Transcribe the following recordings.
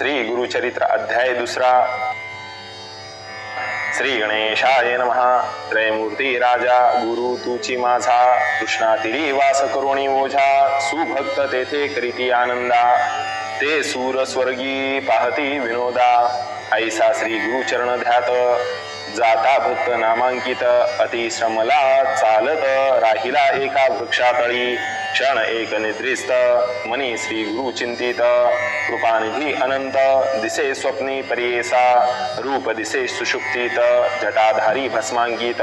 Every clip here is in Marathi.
श्री गुरुचरित्र अध्याय दुसरा. श्री गणेशाय नमः. त्रयमूर्ती राजा गुरु तुची माझा. कृष्णातिरी वास करुणी ओझा. सुभक्त तेथे करीती आनंदा. ते सूर स्वर्गी पाहती विनोदा. ऐसा श्री गुरुचरण ध्यात. जाता भक्त नामांकित. अतिश्रमला चालत राहिला एका वृक्षातळी. क्षण एक निद्रिस्त मनी श्री गुरु चिंतित कृपानिधी अनंत दिसे स्वप्नी परियेसा रूप दिसे सुषुप्तीत जटाधारी भस्मांकित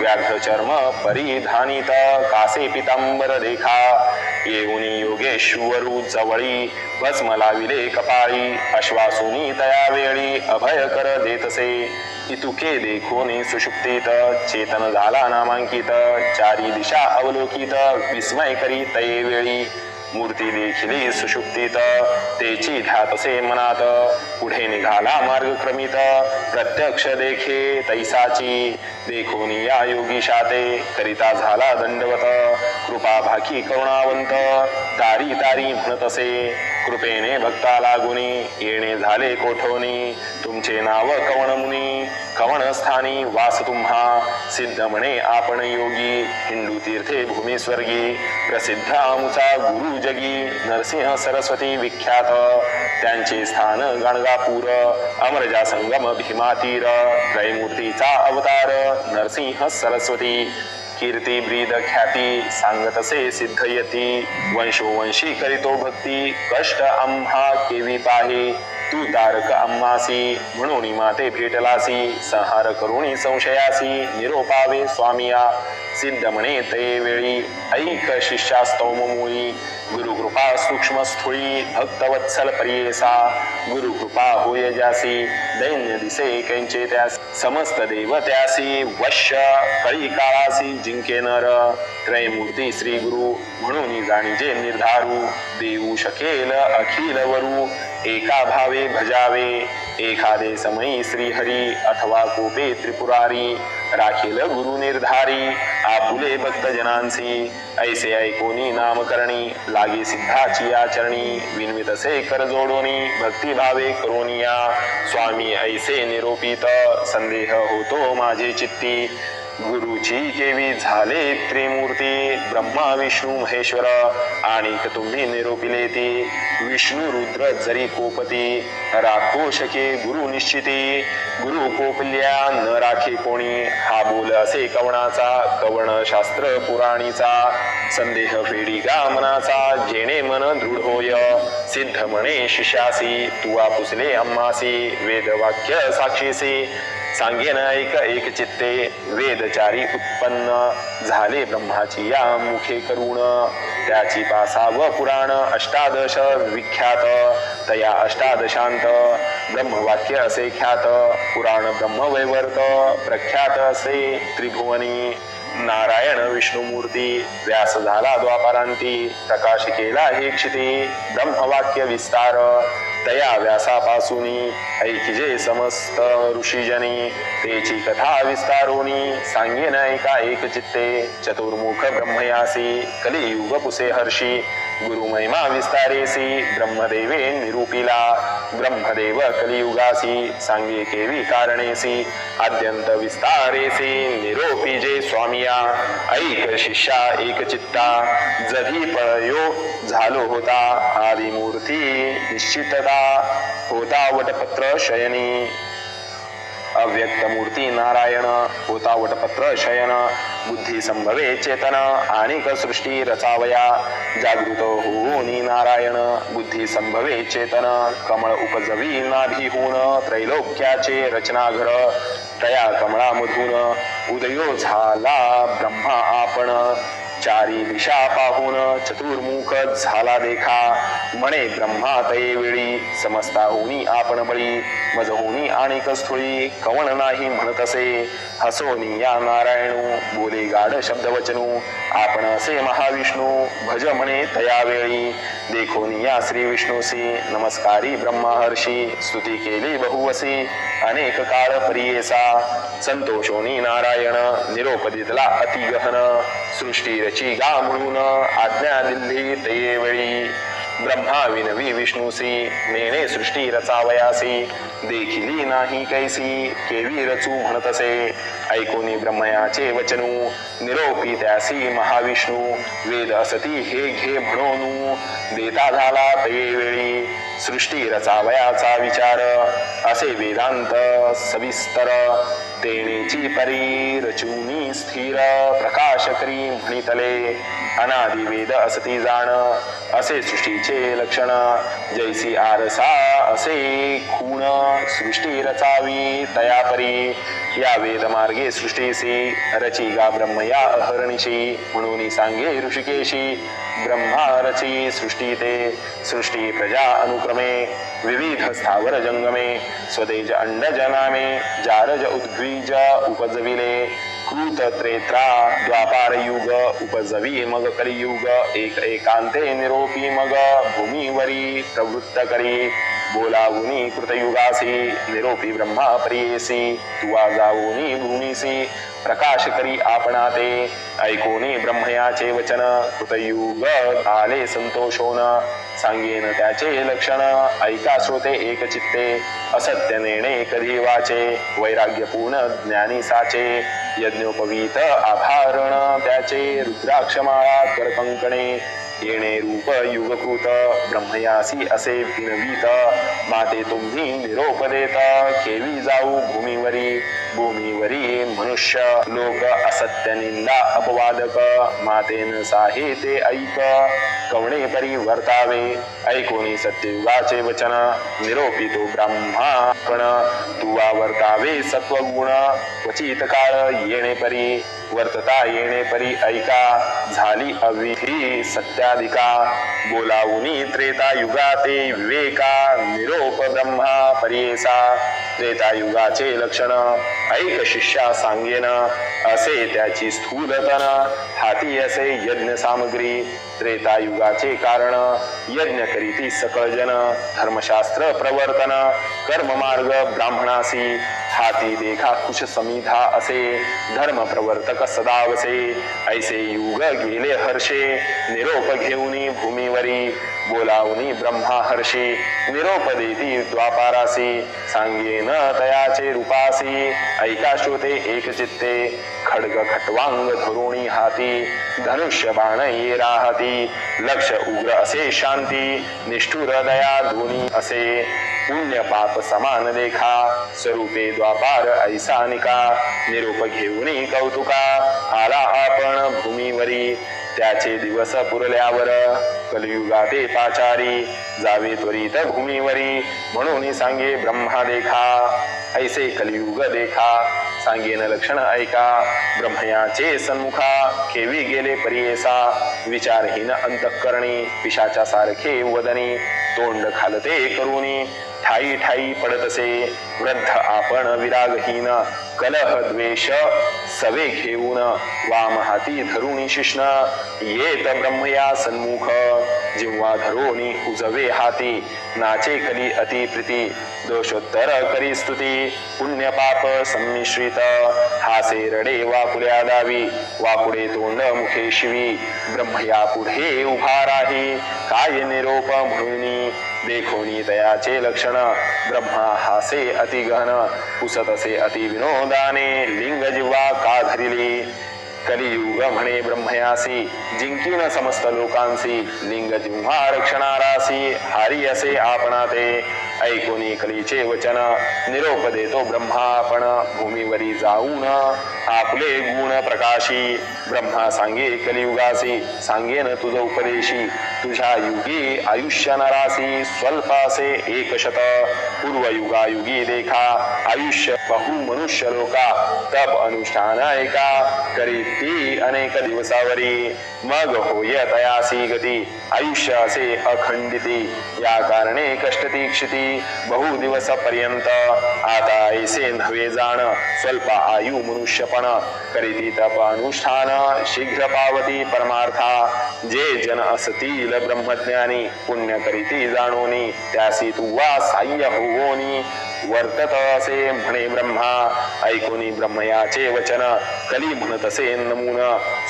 व्याघ्र चर्म परिधानित कासे पितांबर रेखा येऊनी योगेश्वरू जवळी भस्म लाविले कपाळी अश्वासुनी तया वेळी अभय कर देतसे। इतुके देखोनी सुषुप्तीत चेतन झाला नामांकित चारी दिशा अवलोकित विस्मय करी तये वेळी. मूर्ती देखिली सुषुप्तीत तेची ध्यातसे मनात. पुढे निघाला मार्ग क्रमित प्रत्यक्ष देखे तैसाची. देखोनी या योगी शाते करिता झाला दंडवत. कृपा भाकी करुणावंत तारी तारी म्हणतसे कृपेने भक्ता लागुनी येणे झाले कोठोनी तुमचे नाव कवण मुनी कवण स्थानी वास तुम्हा. सिद्ध म्हणे आपण योगी हिंदू तीर्थे भूमी स्वर्गी. प्रसिद्ध आमचा गुरु जगी नरसिंह सरस्वती विख्यात. त्यांचे स्थान गणगापूर अमरजा संगम भीमातीर. त्रयमूर्तीचा अवतार नरसिंह सरस्वती. कीर्ती ब्रीद ख्याती सांगतसे सिद्ध वंशो वंशोवंशी करीतो भक्ती. कष्ट आम्हा केवी पाही. तू तारक अम्मासी म्हणून माते भेटलासी संहार करुणी संशयासी निरोपावे स्वामिया सिद्ध म्हणे ते वेळी ऐक शिष्यास्तौम मुळी गुरुकृपा सूक्ष्म स्थूळी भक्तवत्सल परियेसा गुरुकृपा होय जासी दैन्य दिसे कैंचे त्यास समस्त देव त्यासी वश्य कळी काळासी जिंके नर त्रयमूर्ती श्री गुरु म्हणून जाणीजे निर्धारू देऊ शकेल अखिल वरू एका भावे भजावे एखादे समयी श्रीहरी अथवा कोपे त्रिपुरारी राखील गुरु निर्धारी आपुले भक्त जनांसी ऐसे ऐकोनी नामकरणी लागे सिद्धाची आचरणी विनवितसे कर जोडोनी भक्तिभावे करोनिया स्वामी ऐसे निरोपित संदेह होतो माझे चित्ती गुरुची केवी झाले त्रिमूर्ती ब्रह्मा विष्णू महेश्वर. आणि तुम्ही निरोपिले ती. विष्णू रुद्र जरी कोपती. राखो शके गुरु निश्चिती. गुरु कोपल्या न राखे कोणी. हा बोल असे कवणाचा कवण शास्त्र पुराणीचा. संदेह फेडी गा मनाचा जेणे मन दृढ होय. सिद्ध म्हणे शिष्यासी तुवा पुसले अम्मासी वेदवाक्य साक्षीसी. सांगेन ऐक एक चित्ते वेदचारी उत्पन्न. झाले ब्रह्माची या मुखे करुण. त्याची पासाव पुराण अष्टादश विख्यात. तया अष्टादशांत ब्रह्मवाक्य असे ख्यात. पुराण ब्रह्मवैवर्त प्रख्यात असे त्रिभुवनी. नारायण विष्णुमूर्ती व्यास झाला द्वापारांती प्रकाश केला हे क्षिती ब्रह्मवाक्य विस्तार तया व्यासापासूनी ऐकिजे समस्त ऋषीजनी तेची कथा विस्तारोनी सांगेन ऐका एक चित्ते चतुर्मुख ब्रह्मयासी कलियुग पुसे हर्षी गुरुमहिमा विस्तारेसी ब्रह्मदेवे निरूपिला। ब्रह्मदेव कलियुगासी सांगे केवी कारणेसी आद्यंत विस्तारेसी निरोपी जे स्वामिया। ऐक शिष्या एक चित्ता। जधी पळयो झालो होता आदिमूर्ती। निश्चितता होता वटपत्र शयनी। अव्यक्त मूर्ती नारायण होता वटपत्र शयन बुद्धी संभवे चेतन आणिक सृष्टी रचावया जागृत होऊनी नारायण बुद्धी संभवे चेतन कमळ उपजवी नाभिहून त्रैलोक्याचे रचनाघर तया कमळामधून उदयो झाला ब्रह्मा आपण चारी दिशा पाहून चतुर्मुख झाला देखा म्हणे ब्रह्मा तये वेळी समस्ता होऊनी आपण बळी मज होनी आणि कस्थुळी कवण नाही म्हणत असे. हसोनी या नारायणू बोले गाढ शब्द वचनू आपण असे महाविष्णू भज म्हणे तया वेळी देखोनी या श्री विष्णूसी. नमस्कारी ब्रह्महर्षी. स्तुती केली बहुवसी. अनेक काळ प्रियेसा. संतोषोनी नारायण निरोपदितला अतिगहन. अति गहन सृष्टी रची गा म्हणून आज्ञा दिल्ली तये वेळी ब्रह्मा विनवी विष्णुसी मेणे सृष्टी रचावयासी देखिली नाही कैसी केवी रचू म्हणतसे ऐकोनी ब्रह्मयाचे वचनू निरोपी त्यासी महाविष्णू वेद असती हे घे म्हणून देता झाला तये वेळी सृष्टी रचावयाचा विचार असे वेदांत सविस्तर. तेनेची परी रचुनी स्थिर प्रकाश करी म्हणितले. अनादि वेद असती जाण असे सृष्टीचे लक्षण. जैसी आरसा असे खूण सृष्टी रचावी तयापरी या वेद मार्गे सृष्टीसी रची गा ब्रह्म या म्हणून सांगे ऋषिकेशी ब्रह्मा रची सृष्टी ते. सृष्टी प्रजा अनुक्रमे विविध स्थावर जंगमे. स्वतेज अंडज नामे जारज उद्वीज उपजविले. कृत त्रेत्रा द्वापार युग उपजवी मग कलियुग. एक एकांते निरोपी मग भूमीवरी प्रवृत्त करी. बोलावुनी कृतयुगासी निरोपी ब्रह्मा प्रियेसी तुवा जाऊनी भूमिसी प्रकाश करी आपणा ते ऐकोनी ब्रह्मयाचे वचन कृतयुग आले संतोषोन सांगेन त्याचे लक्षण ऐका श्रोते एक चित्ते असत्य नेणे कधी वाचे वैराग्यपूर्ण ज्ञानी साचे यज्ञोपवीत आभारण त्याचे रुद्राक्षमाळा करकंकणे येणे रूप युगकृत ब्रह्मयासी असे विनवीत माते तुम्ही निरोप देता केवी जाऊ भूमीवरी भूमीवरी मनुष्य लोक असत्य निंदा अपवादक मातेन साहे ते ऐक कवणे परिवर्तावे ऐकोनी सत्ययुगाचे वचन निरोपी तू ब्रह्मा वर्तावे सत्वगुण क्वचित काळ येणे परी वर्तता येणे परी ऐका झाली अविधी सत्याधिका बोलावुनी त्रेता युगाते विवेका निरोप ब्रह्मा परियेसा। त्रेता युगाचे लक्षण ऐक शिष्या सांगेन असे त्याची स्थूलतन हाती असे यज्ञ सामग्री त्रेता युगाचे कारण यज्ञ करीती सकळ जन धर्मशास्त्र प्रवर्तन कर्म मार्ग ब्राह्मणासी हाती देखा कुश समिधा असे धर्म प्रवर्तक सदावसे ऐसे युग गेले हर्षे निरोप घेऊनी भूमीवरी बोलावनी ब्रह्मा हर्षे निरोपदेती द्वापारासी सांगेन तयाचे रूपासी ऐकाश्रुते एकचित्ते खड्ग खटवांग धरुणी हाती धनुष्य बाण ये राहती लक्ष उग्र असे शांती निष्ठुर दया धुनी असे. पुण्य पाप समान देखा स्वरूपे द्वापार ऐसा निका निरोप घेऊनी कौतुका आला आपण भूमीवरी त्याचे दिवस पुरल्यावर कलियुगाते पाचारी जावे त्वरित भूमीवरी म्हणून सांगे ब्रह्मा देखा ऐसे कलियुग देखा सांगेन लक्षण ऐका ब्रह्मयाचे सन्मुखा केवी गेले परियेसा विचारहीन अंतःकरणी पिशाच्या सारखे वदनी तोंड खालते करुणी ठाई ठाई पडतसे वृद्ध आपण विरागहीन कलह द्वेष सवे घेऊन वाम हाती धरुणी शिष्ण. येत ब्रह्मया सन्मुख जिव्हा धरोणी उजवे हाती. नाचे कली अति प्रीती दोषोत्तर करी स्तुती. पुण्य पाप संमिश्रित हासे रडे वाकुल्या दावी. वाकुडे तोंड मुखे शिवी. ब्रह्मया पुढे उभा राही. काय निरोप म्हणून? देखोनी तयाचे लक्षण। ब्रह्मा हासे अति गहन। पुसत असे अति विनोदाने। लिंग जिव्हा का धरिली। कलियुग म्हणे ब्रह्मयासी। जिंकीन समस्त लोकांसी। लिंग जिव्हा रक्षणारासी। हारी असे आपणा ते ऐकोनी कलीचे वचन। निरोप देतो ब्रह्मा आपण भूमीवरी जाऊन आपले गुण प्रकाशी। ब्रह्मा सांगे कलियुगासी। सांगेन तुझ उपदेशी। तुझ्या युगी आयुष्य नरासी स्वल्पासे एकशत. एक शत पूर्व देखा आयुष्य बहु मनुष्य लोका तप अनुष्ठान ऐका करीती अनेक दिवसावरी. मग होय तयासी गती आयुष्य असे अखंडिती या कारणे कष्ट तीक्षिती बहु दिवस पर्यंत. आता ऐसे नव्हे जाण स्वल्प आयु मनुष्यपण करीती तप अनुष्ठान शीघ्र पावती परमार्था. जे जन असतील ब्रह्मज्ञानी पुण्य करीती जाणोनी त्यासी तुवा साह्य होवोनी वर्तत असे म्हणे ब्रह्मा ऐकोनी ब्रह्मयाचे वचन कली म्हणत असे नमून.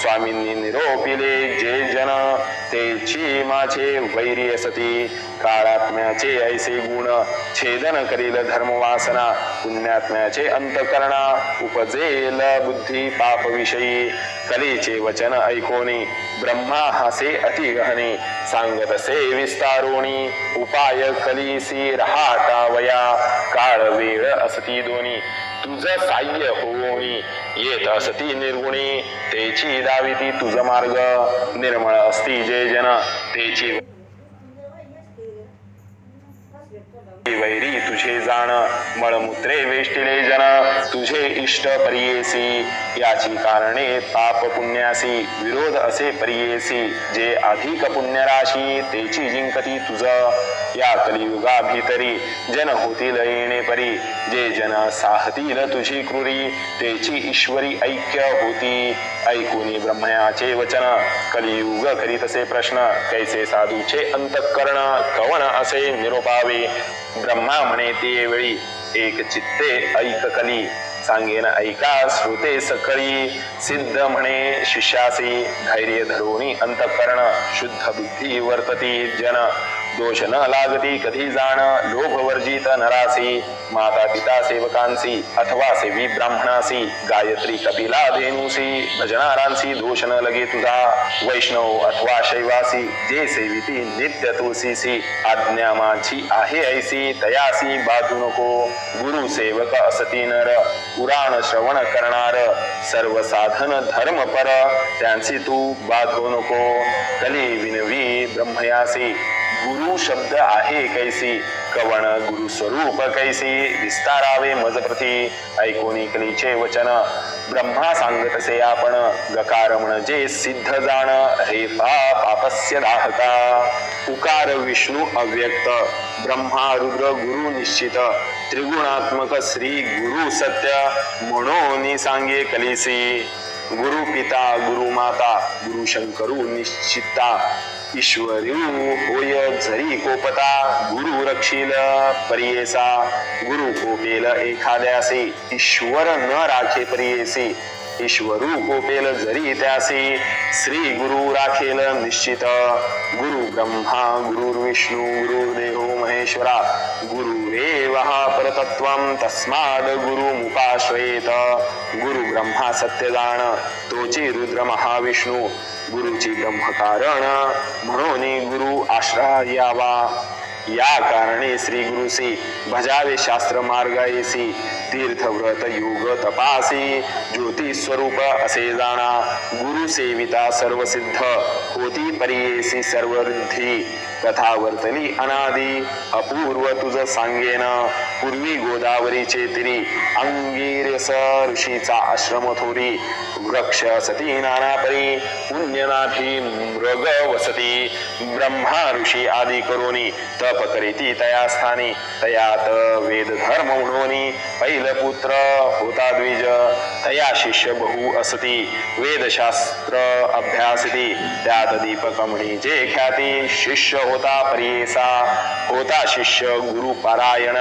स्वामींनी निरोपिले जे जन ते माझे वैरी असती काळात्म्याचे ऐसे गुण छेदन करील धर्मवासना. पुण्यात्म्याचे अंतकरणा उपजेल बुद्धी पाप विषयी कलेचे वचन ऐकोनी ब्रह्मा हसे अति गहने सांगत से विस्तारोणी उपाय कलीसी राहाटावया काळ वेळ असती दोनी तुझ साह्य होणी येत असती निर्गुणी तेची दाविती तुझ मार्ग निर्मळ असती जे जन तेची वैरी तुझे जाण मळमूत्रे वेष्टिले जन तुझे इष्ट परियेसी. याची कारणे पाप पुण्यासी विरोध असे परियेसी. जे अधिक पुण्यराशी तेची जिंकती तुझ. या कलियुगा भीतरी जन होतील येणे परी. जे जन साहतील तुझी क्रुरी तेची ईश्वरी ऐक्य होती. ऐकुनी ब्रह्मयाचे वचन. कलियुग करीतसे प्रश्न. कैसे साधूचे अंतकरण? कवन असे निरोपावे? ब्रह्मा म्हणे ते वेळी. एक चित्ते ऐक कली. सांगेन ऐका श्रुते सकळी. सिद्ध म्हणे शिष्यासी धैर्य धरोणी अंतकरण. शुद्ध बुद्धी वर्तती जन. दोष न लागती कधी जाण लोभ वर्जित नरासी माता पिता सेवकांसी अथवा सेवी ब्राह्मणासी गायत्री कपिला धेनुसी भजनारांसी दोष न लगे तुझा वैष्णव अथवा शैवासी जे सेविती नित्य तुळसीसी आज्ञा माझी आहे ऐसी तयासी बाधू नको गुरु सेवक असती नर पुराण श्रवण करणार सर्व साधन धर्म पर त्यांची तू बाधू नको कली विनवी ब्रह्मयासी। गुरु शब्द आहे कैसी? कवण गुरु स्वरूप कैसी? विस्तारावे मजप्रती ऐकोनी कलीचे वचन. ब्रह्मा सांगतसे आपण गकार म्हणजे सिद्ध जाण. रेफा पापस्य दाहका उकार विष्णू अव्यक्त. ब्रह्मा रुद्र गुरु निश्चित. त्रिगुणात्मक श्री गुरु सत्य. म्हणून सांगे कलिसी. गुरु पिता गुरु माता गुरु शंकरू निश्चिता ईश्वरू होय जरी कोपता गुरु रक्षील परियेसा गुरु कोपेल एखाद्यासे ईश्वर न राखे परियेसी ईश्वरू कोपेल जरी त्यासी श्री गुरु राखेल निश्चित। गुरु ब्रह्मा गुरुर्विष्णू गुरुर्देव महेश्वरा गुरुरेव परतत्व तस्माद गुरुमुपाश्रयेत। गुरु ब्रह्मा सत्य जाण तोची रुद्र महाविष्णू गुरुची ब्रह्मकारण म्हणून गुरु आश्रयावा या कारणे श्री गुरुसी भजावे शास्त्र मार्गायसी तीर्थव्रत योग तपासी ज्योती स्वरूप असे जाणा गुरु सेविता सर्व सिद्ध होती परियेसी सर्व कथा वर्तली अनादी अपूर्व तुझ सांगेन पूर्वी गोदावरीचे तिरी अंगीरस ऋषीचा आश्रम थोरी वृक्ष सती नानापरी पुण्यनाभी मृग वसती ब्रह्मा ऋषी आदी करोनी तप करीती तया स्थानी तयात वेद धर्म म्हणूनी पैल पुत्र होता द्विज तया शिष्य बहु असती वेदशास्त्र अभ्यासती त्यात दीपक म्हणी जे ख्याती शिष्य होता परियेसा होता शिष्य गुरु पारायण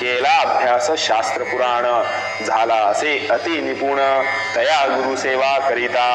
केला अभ्यास शास्त्र पुराण. झाला असे अति निपुण तया गुरु सेवा करिता.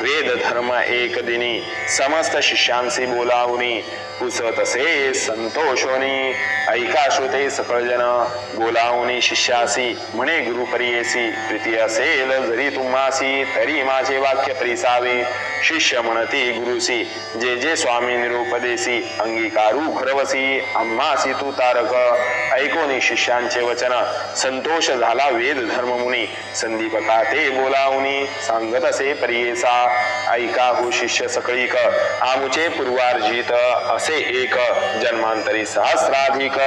वेद धर्म एक दिनी समस्त शिष्यांशी बोलावणी पुसत असे संतोषोनी. ऐका श्रोते सकळजन बोलावणी शिष्यासी. म्हणे गुरु परियेसी प्रीती असेल जरी तुम्हासी तरी माझे वाक्य परिसावे. शिष्य म्हणती गुरुसी जे जे स्वामी निरुपदेसी. अंगीकारू भरवसी आम्हा तू तारक. ऐकोनी शिष्यांचे वचन. संतोष झाला वेद धर्ममुनी. संदीपका ते बोलावनी सांगत असे परियेसा. ऐका हो शिष्य सकळीक. आमुचे पूर्वार्जित असे एक. जन्मांतरी सहस्राधिक.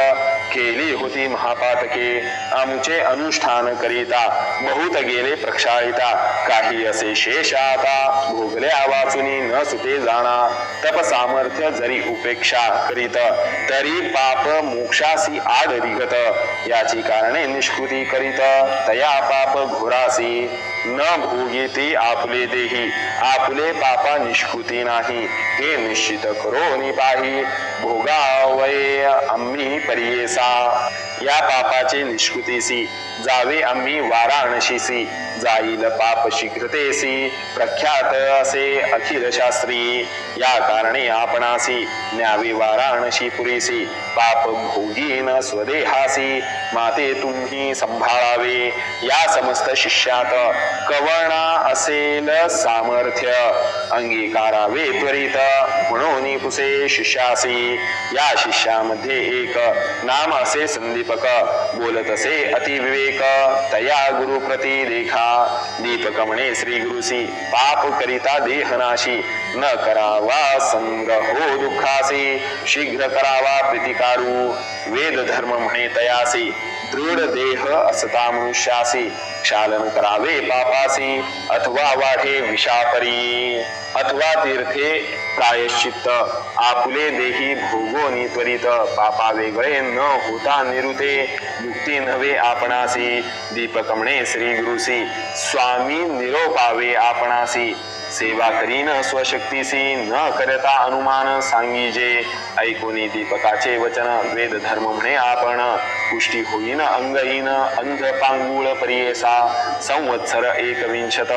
केली होती महापातके आमचे अनुष्ठान करीता बहुत गेले प्रक्षाळिता. काही असे शेष आता भोगल्या वाचुनी न सुटे जाणा. तप सामर्थ्य जरी उपेक्षा करीत तरी पाप मोक्षासी आड रिगत याची कारणे निष्कृती करीत तया पाप घोरासी. न भोगिती आपले देही आपले पापा निष्कृती नाही. हे निश्चित करो पाही भोगावये आम्ही परियेसा. या पापाचे निष्कृतीसी जावे आम्ही वाराणशीसी. जाईल पाप शीघ्रतेसी प्रख्यात असे अखिल शास्त्री. या कारणे आपणासी न्यावे वाराणशी पुरीसी. पाप भोगीन स्वदेहासी माते तुम्ही संभाळावे. या समस्त शिष्यात कवणा असेल सामर्थ्य. अंगीकारावे त्वरित म्हणून पुसे शिष्यासी. या शिष्यामध्ये एक नाम असे संदीपक. बोलत असे अतिविवेक. तया गुरु प्रती देखा दीपक म्हणे श्री गुरुसी पाप करिता देहनाशी। न करावा संग्रहो दुःखासी। शीघ्र करावा प्रतिकारू। वेद धर्म म्हणे तयासी दृढ देह असता मनुष्यासी क्षालन करावे पापासी अथवा वाढे विषापरी अथवा तीर्थे प्रायश्चित्त आपुले देही भोगो त्वरित पापा वेगळे न होता निरुते मुक्ती नव्हे आपणासी दीपकमणे श्री गुरुसी स्वामी निरोपावे आपणासी सेवा करीन स्वशक्तीसी न करता अनुमान सांगिजे. ऐकोनी दीपकाचे वचन वेद धर्म म्हणे आपण. पुष्टी होईन अंगहीन अंध पांगुळ परियेसा. संवत्सर एकविंशत.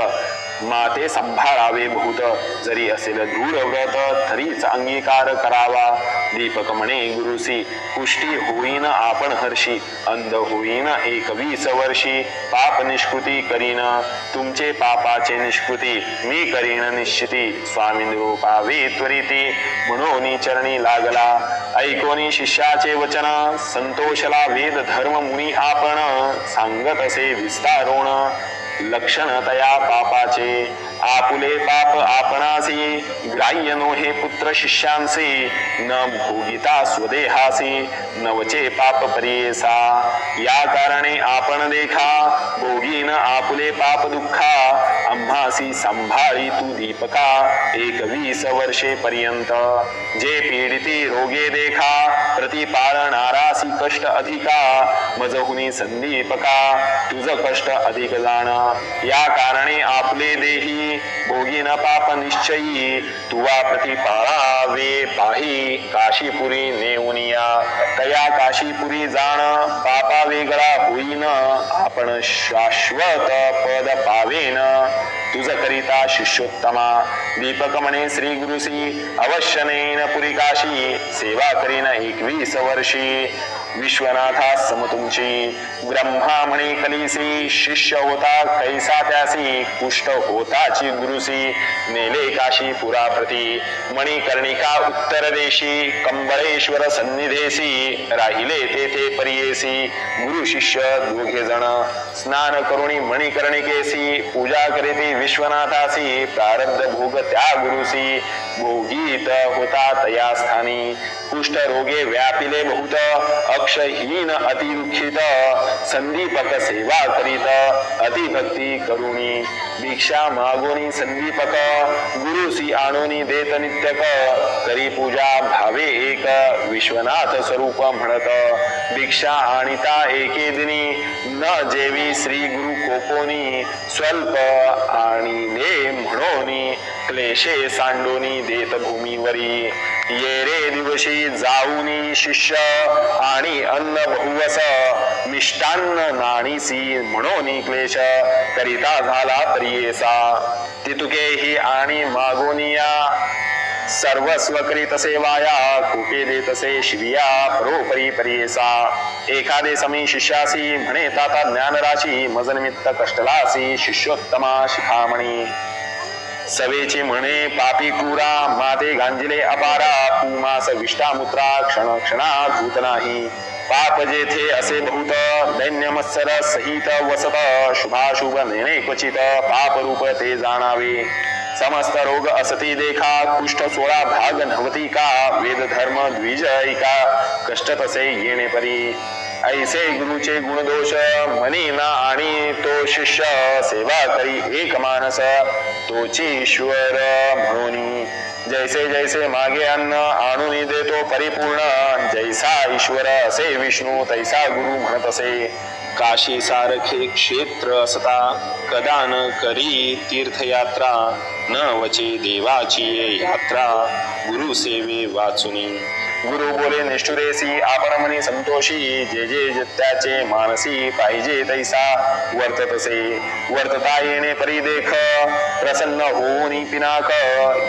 माते संभाळावे भूत. जरी असेल दूर व्रत तरीच अंगीकार करावा. दीपक म्हणे गुरुसी पुष्टी होईन आपण हर्षी. अंध होईन एकवीस वर्षी. पाप निष्कृती करीन. तुमचे पापाचे निष्कृती मी करीन निश्चिती. स्वामी निरूपावे त्वरिती. म्हणून चरणी लागला. ऐकोनी शिष्याचे वचन. संतोषला वेद धर्म मुनी आपण. सांगत असे विस्तारोण लक्षण तया पापाचे आपुले पाप आपणासी ग्राह्य नोहे पुत्र शिष्यांसी न भोगिता स्वदेहासी नवचे पाप परियेसा या कारणे आपण देखा भोगीन आपुले पाप दुःखा आम्हासी संभाळी तू दीपका एक वीस वर्षे पर्यंत. जे पीडिती रोगे देखा प्रतिपाळणारासी कष्ट अधिका मजहुनी संदीपका तुझ कष्ट अधिक जाणा या कारणे आपले देही भोगी न पाप निश्चयी तुवा प्रतिपाळावे. पाही काशीपुरी नेऊनिया तया काशीपुरी जाण पा पापा वेगळा होईन. आपण शाश्वत पद पावेन. तुझ करिता शिष्योत्तमा. दीपक म्हणे श्री गुरुसी अवश्य नेन पुरी काशी सेवा करीन एकवीस वर्षी. विश्वनाथा सम तुमची. ब्रह्मा म्हणे कलिसी शिष्य होता कैसा त्यासी. कुष्ठ होताची गुरुसी नेले काशी पुराप्रती. मणिकर्णिका उत्तर देशी. कंबळेश्वर सन्निधेसी. राहिले तेथे परियेसी. गुरु शिष्य दोघे जण स्नान करुणी मणिकर्णिकेसी पूजा करीती विश्वनाथासी प्रारब्ध भोग त्या गुरुसी भोगीत होता तया स्थानी कुष्ठरोगे व्यापिले बहुत अक्षहीन अतिदुःखित संदीपक सेवा करीत अतिभक्ती करुणी। भिक्षा मागोनी संदीपक गुरुसी आणोनी देत नित्यक करी पूजा भावे एक विश्वनाथ स्वरूप म्हणत। भिक्षा आणिता एके दिनी न जेवी श्री गुरु कोपोनी स्वल्प आणि ने म्हणोनी क्लेशे सांडोनी देत भूमीवरी। ये रे दिवशी जाऊनी शिष्य आणि अन्न बहुवस मिष्टान्न नाणीसी म्हणून क्लेश करिता झाला प्रियेसा तितुके ही आणि मागोनिया सर्वस्व करीत सेवाया कुके देतसे शिविया परोपरी परियेसा एखादे समी शिष्यासी म्हणे ताता ज्ञानराशी मजनिमित्त कष्टलासी शिष्योत्तमा शिखामणी. सवेचे म्हणे पापी क्रूरा माते गांजिले अपारा पुमास विष्टामुत्रा क्षण क्षणा भूत नाही. पाप जेथे असे भूत दैन्य मत्सर सहित वसत शुभाशुभ नेणे क्वचित पाप रूप ते जाणावे. समस्त रोग असती देखा कुष्ठ सोळा भाग नव्हती का वेद धर्म द्विजयिका कष्ट तसे येणे परी. ऐसे गुरुचे गुणदोष मनी ना आणि तो शिष्य सेवा करी एक मानस तोची ईश्वर म्हणून जैसे जैसे मागे अन्न आणून देतो परिपूर्ण जैसा ईश्वर असे विष्णू तैसा गुरु म्हणत असे। काशी सारखे क्षेत्र असता कदान करी तीर्थयात्रा। न वचे देवाची यात्रा. गुरु सेवे वाचुनी. गुरु बोले निष्ठुरेसी आपण म्हणे संतोषी. जे जे जत्याचे मानसी पाहिजे तैसा. वर्ततसे वर्तता येणे परिदेख. प्रसन्न होऊन पिनाक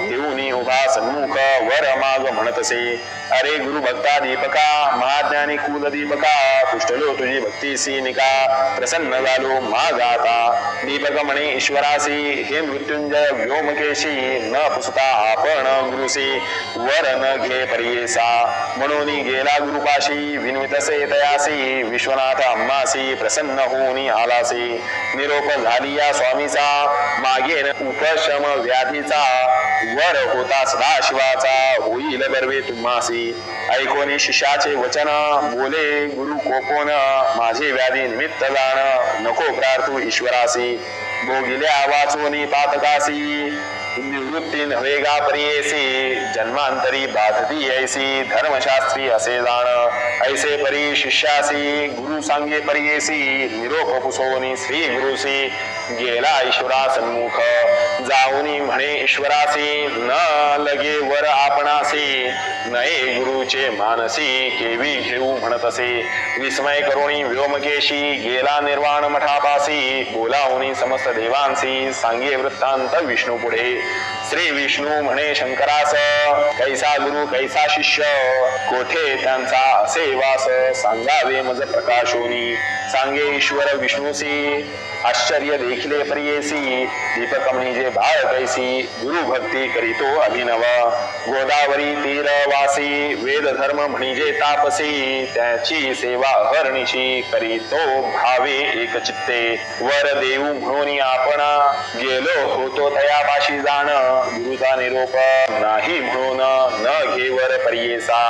घेऊन उभा सन्मुख. वर माग म्हणतसे. अरे गुरु भक्ता दीपका महाज्ञानी कुल दीपका. पुष्टलो तुझी भक्तीसी निका प्रसन्न झालो मा आता दीपक म्हणे ईश्वरासी हे मृत्युंजय व्योम व्योमकेशी न पुसता आपण गुरुसी वरन घे परियेसा म्हणून गेला गुरुपाशी विनवितसे तयासी विश्वनाथ अम्मासी प्रसन्न होऊनी आलासी. निरोप झाली या स्वामीचा मागे उपशम व्याधीचा. वर होता सदाशिवाचा होईल बर्वे तुम्हासी. ऐकोनी शिष्याचे वचन बोले गुरु कोपोन माझे व्याधी निमित्त जाण नको प्रार्थू ईश्वरासी. gogile a watsu ne निवृत्ती नव्हे गा परियेसी जन्मांतरी बाधती ऐसी धर्मशास्त्री असे जाण ऐसे परी शिष्यासी गुरु सांगे परियेसी निरोप पुसोनी श्री गुरुसी गेला ईश्वरा सन्मुख। जाऊनी म्हणे ईश्वरासी न लगे वर आपणासी। नये गुरुचे मानसी केवी घेऊ म्हणत असे विस्मय करुणी व्योमकेशी गेला निर्वाण मठापासी। बोलावणी समस्त देवांसी सांगे वृत्तांत विष्णू पुढे श्री विष्णू म्हणे शंकरास कैसा गुरु कैसा शिष्य? कोठे त्यांचा असे वास सांगावे मज प्रकाशोनी. सांगे ईश्वर विष्णूसी आश्चर्य देखिले प्रियेसी दीपक म्हणजे बाळ कैसी गुरु भक्ती करीतो अभिनव. गोदावरी तीर वासी वेद धर्म म्हणजे तापसी त्याची सेवा हरणीशी करीतो भावे एक चित्ते. वर देऊ म्हणून आपण गेलो होतो तयापाशी जाण. गुरुचा निरोप नाही म्हणून न घेवर परियेसा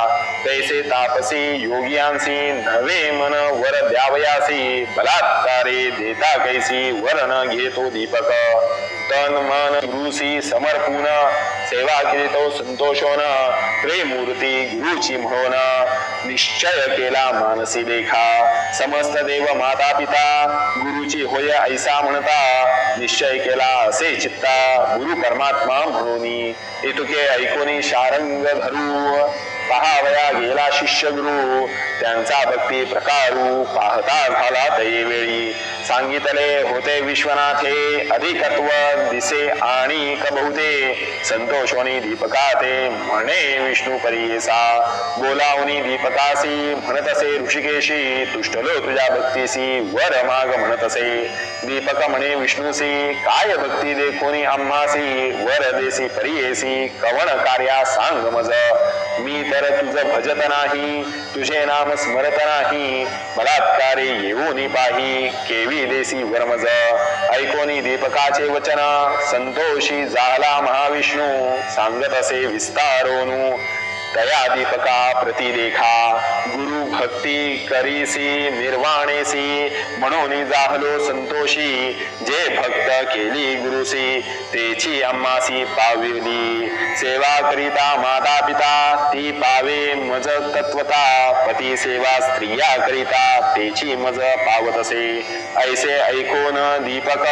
तैसे तापसी योगियांसी नवे मन वर द्यावयासी। बलात्कारे देता कैसी वर न घेतो दीपक। तन मन गुरुसी समर्पून सेवा केली तो संतोषोन प्रेमूर्ती गुरुची म्हणून निश्चय केला मानसी देखा समस्त देव माता पिता गुरुची होय ऐसा म्हणता निश्चय केला असे चित्ता गुरु परमात्मा म्हणून. इतुके ऐकोनी शारंग धरू पहावया गेला शिष्य गुरु त्यांचा भक्ती प्रकारू पाहता झाला तये वेळी सांगितले होते विश्वनाथ हे अधिकत्व दिसे आणि कबहुते संतोषोनी दीपका ते म्हणे विष्णू परियेसा बोलावनी दीपकासी म्हणतसे ऋषिकेशी तुष्टलो तुझ्या भक्तीसी वर माग म्हणतसे दीपक म्हणे विष्णूसी काय भक्ती देखोनी आम्हासी वर देसी परियेसी कवण कार्या सांग मज मी तर तुझ भजत नाही तुझे नाम स्मरत नाही बलात्कारे येऊनी पाही केवी देसी वरमज ऐकोनी दीपकाचे वचन संतोषी झाला महाविष्णू सांगत असे विस्तारोनू. तया दीपका प्रती देखा गुरु भक्ती करीसी निर्वाणेसी म्हणून जाहलो संतोषी जे भक्त केली गुरुसी तेची अम्मासी पाविली. सेवा करिता माता पिता ती पावे मज तत्वता पती सेवा स्त्रिया करिता तेची मज पावतसे ऐसे ऐकून दीपक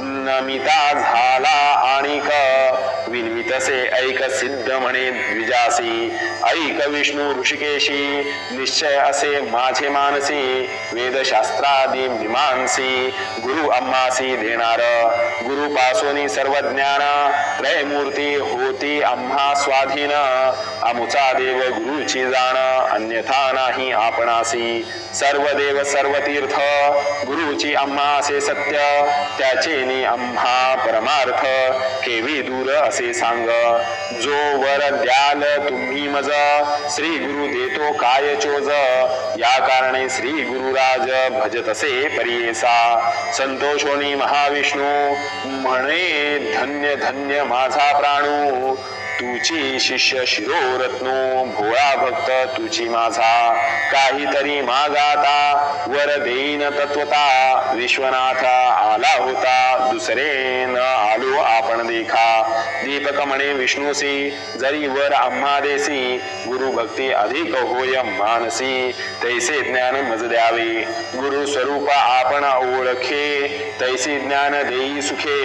नमिता झाला आणिक विनवितसे ऐक सिद्ध म्हणे द्विजासी। ऐक विष्णू ऋषिकेशी निश्चय असे माझे मानसी। वेदशास्त्रादी मीमांसी गुरु अम्मासी देणार। गुरु पासोनी सर्व ज्ञान त्रयमूर्ती होती आम्हा स्वाधीन। अमुचा देव गुरुची जाण अन्यथा नाही आपणासी। सर्व देव सर्व तीर्थ गुरुची अम्मा असे सत्य त्याचे नि आम्हा परमार्थ। केवी दूर असे सांग जो वर द्याल तुम्ही मज श्री गुरु देतो काय चोज? या कारणे श्री गुरुराज भजत असे परियेसा संतोषोनी महाविष्णू म्हणे धन्य धन्य माझा प्राणू. तुची शिष्य शिरोरत्नो भोळा भक्त तुझी माझा काहीतरी मागाता वर देईन तत्वता विश्वनाथ आला होता दुसरे न आलो आपण देखा. दीपक म्हणे विष्णूसी जरी वर आम्हा देसी गुरु भक्ती अधिक होय मानसी तैसे ज्ञान मज द्यावे. गुरु स्वरूप आपण ओळखे तैसे ज्ञान देई सुखे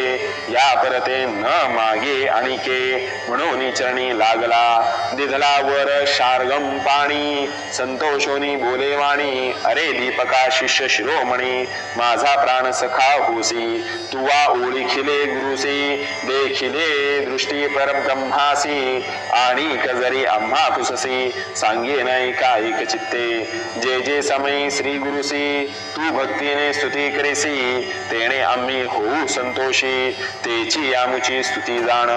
या परते न मागे आणिके म्हणून गुरुनी चरणी लागला. दिधला वर शार्गम पाणी. संतोषोनी बोले वाणी. अरे दीपका शिष्य शिरोमणी माझा प्राण सखा होसी. तुवा ओळखिले गुरुसी देखिले दृष्टी परम ब्रह्मासी. आणि कजरी आम्हा पुससी सांगे नाही कायिक चित्ते. जे जे समय श्री गुरुसी तू भक्तीने स्तुती करेसी. तेणे आम्ही होऊ संतोषी. तेची आमुची स्तुती जाण.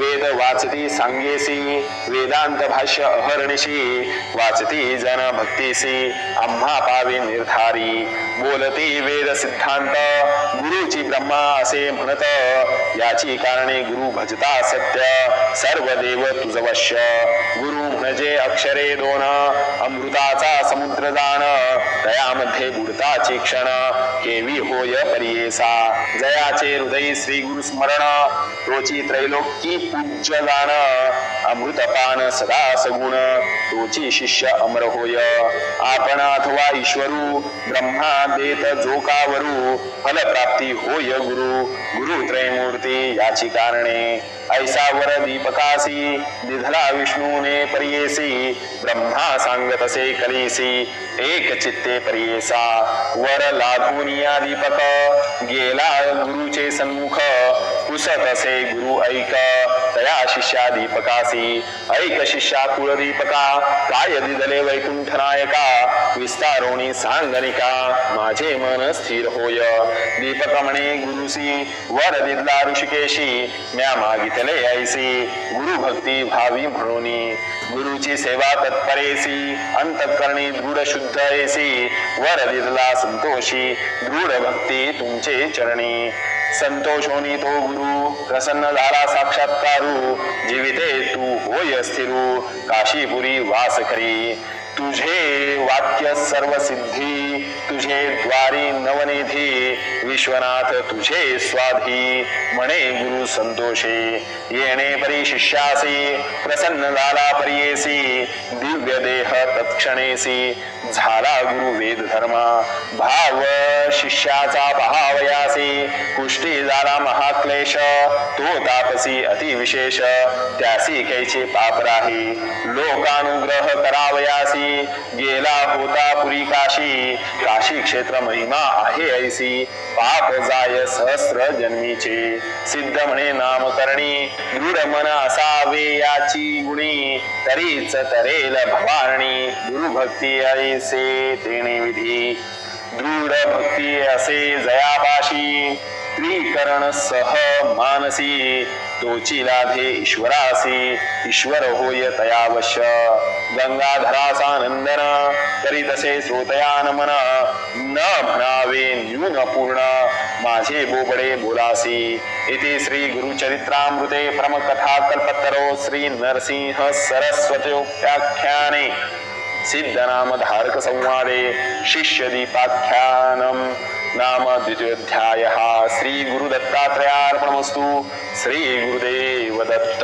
वेद वाचते सांगेसी वेदांत भाष्य अहर्निशी वाचती जन भक्तीसी आम्हा पावे निर्धारी. बोलती वेद सिद्धांत गुरुची ब्रह्मा असे म्हणत याची कारणे गुरु भजता सत्य सर्व देव तुझवश्य. गुरु म्हणजे अक्षरे दोन अमृताचा समुद्र जाण दयामध्ये बुडताची क्षण केवी होय परियेसा. जयाचे हृदय श्री गुरु स्मरण तोची त्रैलोकी पूज्य जाण. अमृतपान सदा सगुण तोचे शिष्य अमर होय। आपण अथवा ईश्वरू ब्रह्मा देत जोकावरू फलप्राप्ती होय गुरु। गुरु त्रयमूर्ती याची कारणे। ऐसा वर दीपकासी दिधला विष्णूने परियेसी। ब्रह्मा सांगतसे कलेसी एक चित्ते परियेसा। वर लागून दीपक गेला गुरुचे सन्मुख। पुसत असे गुरु ऐक, तया शिष्या दीपकासी, ऐक शिष्या कुळ दीपका काय दिदले वैकुंठ नायका विस्तारोणी सांगनिका माझे मन स्थिर होय। दीपक म्हणे गुरुसी वर दिदला ऋषिकेशी म्या मागितले ऐसी, गुरु भक्ती भावी म्हणून। गुरुची सेवा तत्परेसी, अंतकरणी दृढ शुद्ध ऐसी वर दिदला संतोषी, दृढ भक्ती तुमचे चरणी। संतोष होनी तो गुरु प्रसन्न झाला साक्षात्कारू जीविते तू होय स्थिरू काशीपुरी वास करी तुझे वाक्य सर्व सिद्धी तुझे द्वारी नवनिधी विश्वनाथ तुझे स्वाधी म्हणे गुरु संतोषे. येणे परी शिष्यासी प्रसन्न झाला परियेसी दिव्य देह तत्क्षणेसी. झाला गुरु वेद धर्मा भाव शिष्याचा भावयासी. कुष्टी झाला महाक्लेश तो तापसी अतिविशेष त्यासी कैचे पाप राही. लोकानुग्रह करावयासी. गेला होता पुरी काशी. काशी क्षेत्र महिमा आहे ऐसी. पाप जाय सहस्र जन्मीचे. सिद्ध म्हणे नामकरणी. दृढ मन असावे याची गुणी. तरीच तरेल भवारणी. गुरुभक्ती ऐसे तेणे विधी. दृढ भक्ती असे जयापाशी. त्रिकरण सह मानसी. तोची लाभे ईश्वरासी ईश्वर होय तयावश्य गंगाधरासानंदन नंदन तसे श्रोतया नमन न म्हणावे न्यून पूर्ण माझे बोबडे बोलासी। इति श्री गुरुचरित्रामृते प्रमकथा कल्पतरो श्री नरसिंह सरस्वत्योपाख्याने सिद्धनामधारक संवादे शिष्य दीपाख्यानम नाम द्वितीयोध्यायः श्री गुरुदत्तात्रयार्पणमस्तु. श्री गुरुदेव दत्त